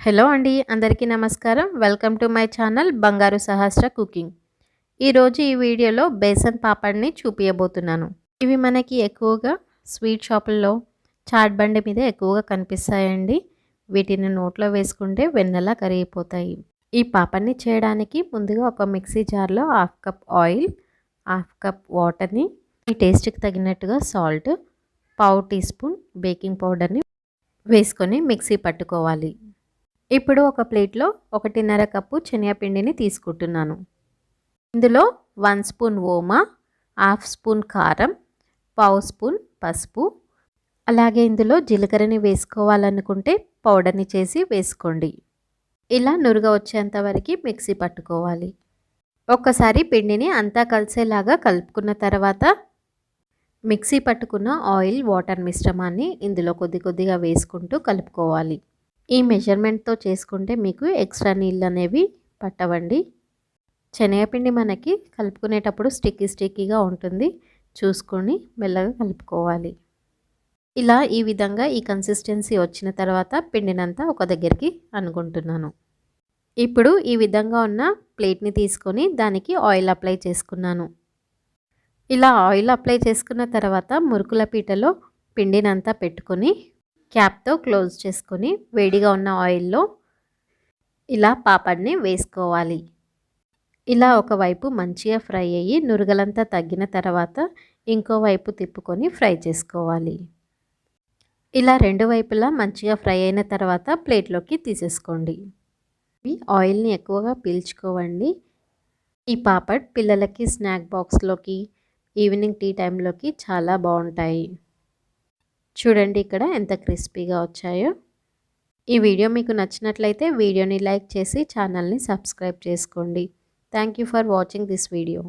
Hello అండి అందరికీ నమస్కారం. వెల్కమ్ టు మై ఛానల్ బంగారు సహస్ర కుకింగ్. ఈరోజు ఈ వీడియోలో బేసన్ పాపడ్ని చూపించబోతున్నాను ఇవి మనకి ఎక్కువగా స్వీట్ షాపుల్లో చాట్ బండి మీద ఎక్కువగా కనిపిస్తాయండి. వీటిని నోట్లో వేసుకుంటే వెన్నెలా కరిగిపోతాయి. ఈ పాపడ్ని చేయడానికి ముందుగా ఒక మిక్సీ జార్లో half cup oil half cup వాటర్ని ఈ టేస్ట్కి తగినట్టుగా సాల్ట్ పావు టీ స్పూన్ బేకింగ్ పౌడర్ని వేసుకొని మిక్సీ పట్టుకోవాలి. ఇప్పుడు ఒక ప్లేట్లో ఒకటిన్నర కప్పు శనగపిండిని తీసుకుంటున్నాను. ఇందులో వన్ స్పూన్ ఓమా హాఫ్ స్పూన్ కారం పావు స్పూన్ పసుపు. అలాగే ఇందులో జీలకర్రని వేసుకోవాలనుకుంటే పౌడర్ని చేసి వేసుకోండి. ఇలా నురుగ వచ్చేంత వరకు మిక్సీ పట్టుకోవాలి. ఒక్కసారి పిండిని అంతా కలిసేలాగా కలుపుకున్న తర్వాత మిక్సీ పట్టుకున్న ఆయిల్ వాటర్ మిశ్రమాన్ని ఇందులో కొద్ది కొద్దిగా వేసుకుంటూ కలుపుకోవాలి. ఈ మెజర్మెంట్తో చేసుకుంటే మీకు ఎక్స్ట్రా నీళ్ళు అనేవి పట్టవండి. శనగపిండి మనకి కలుపుకునేటప్పుడు స్టిక్కీ స్టిక్కీగా ఉంటుంది. చూసుకొని మెల్లగా కలుపుకోవాలి. ఇలా ఈ విధంగా ఈ కన్సిస్టెన్సీ వచ్చిన తర్వాత పిండినంతా ఒక దగ్గరికి అనుకుంటున్నాను. ఇప్పుడు ఈ విధంగా ఉన్న ప్లేట్ని తీసుకొని దానికి ఆయిల్ అప్లై చేసుకున్నాను. ఇలా ఆయిల్ అప్లై చేసుకున్న తర్వాత మురుకుల పీటలో పిండినంతా పెట్టుకొని క్యాప్తో క్లోజ్ చేసుకొని వేడిగా ఉన్న ఆయిల్లో ఇలా పాపడ్ని వేసుకోవాలి. ఇలా ఒకవైపు మంచిగా ఫ్రై అయ్యి నురగలంతా తగ్గిన తర్వాత ఇంకో వైపు తిప్పుకొని ఫ్రై చేసుకోవాలి. ఇలా రెండు వైపులా మంచిగా ఫ్రై అయిన తర్వాత ప్లేట్లోకి తీసేసుకోండి. ఆయిల్ని ఎక్కువగా పీల్చుకోవండి. ఈ పాపడ్ పిల్లలకి స్నాక్ బాక్స్లోకి ఈవినింగ్ టీ టైంలోకి చాలా బాగుంటాయి. చూడండి ఇక్కడ ఎంత క్రిస్పీగా వచ్చాయో. ఈ వీడియో మీకు నచ్చినట్లయితే వీడియోని లైక్ చేసి ఛానల్ని సబ్స్క్రైబ్ చేసుకోండి. Thank for watching this video